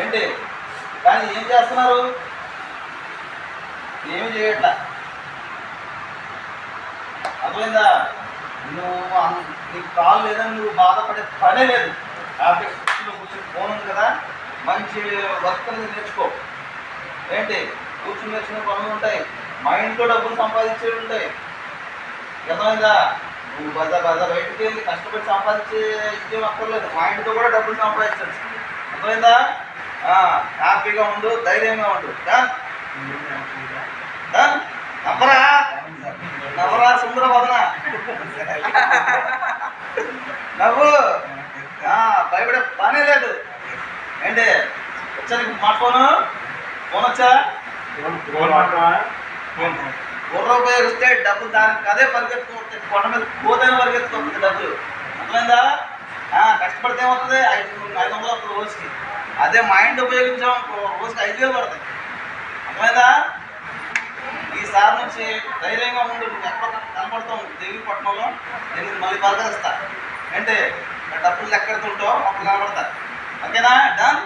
ఏంటి? కానీ ఏం చేస్తున్నారు? ఏమి చేయట్లా. అర్థమైందా? నువ్వు నీకు కాలు లేదని నువ్వు బాధపడే పనే లేదు. హ్యాపీ కూర్చొని ఫోన్ ఉంది కదా మంచి వర్క్ నేర్చుకో. ఏంటి? కూర్చుని నేర్చుకునే పనులు ఉంటాయి. మైండ్తో డబ్బులు సంపాదించేవి ఉంటాయి. అర్థమైందా? నువ్వు బజ బజ బయటికి వెళ్ళి కష్టపడి సంపాదించే ఇదేం అక్కర్లేదు. మైండ్తో కూడా డబ్బులు సంపాదించచ్చు. అర్థమైందా? హ్యాపీగా ఉండు ధైర్యంగా ఉండు. డన్ నవ్వరా సుందర వదన. నవ్వు. ఆ, భయపడే పనే లేదు. ఏంటి? వచ్చా నీకు స్మార్ట్ ఫోన్? ఫోన్ వచ్చా? బుర్ర ఉపయోగిస్తే డబ్బు దానికి అదే పరిగెత్తుకుంటుంది కొండ మీద పోతేనే పరిగెత్తుకుంటుంది డబ్బులు. అర్థమైందా? ఆ, కష్టపడితే ఏమవుతుంది? ఐదు ఐదు వందలు రోజుకి. అదే మైండ్ ఉపయోగించాం. రోజుకి ఐదు వేలు పడతాయి అర్థమైందా? ఈసారి నుంచి ధైర్యంగా ఉండు నువ్వు ఎక్కడ కనపడతావు? దేవి పట్టణంలో నేను మళ్ళీ పలకరిస్తా ఏంటి? డబ్బులు ఎక్కడుంటావు అప్పుడు కనపడతా. ఓకేనా? డన్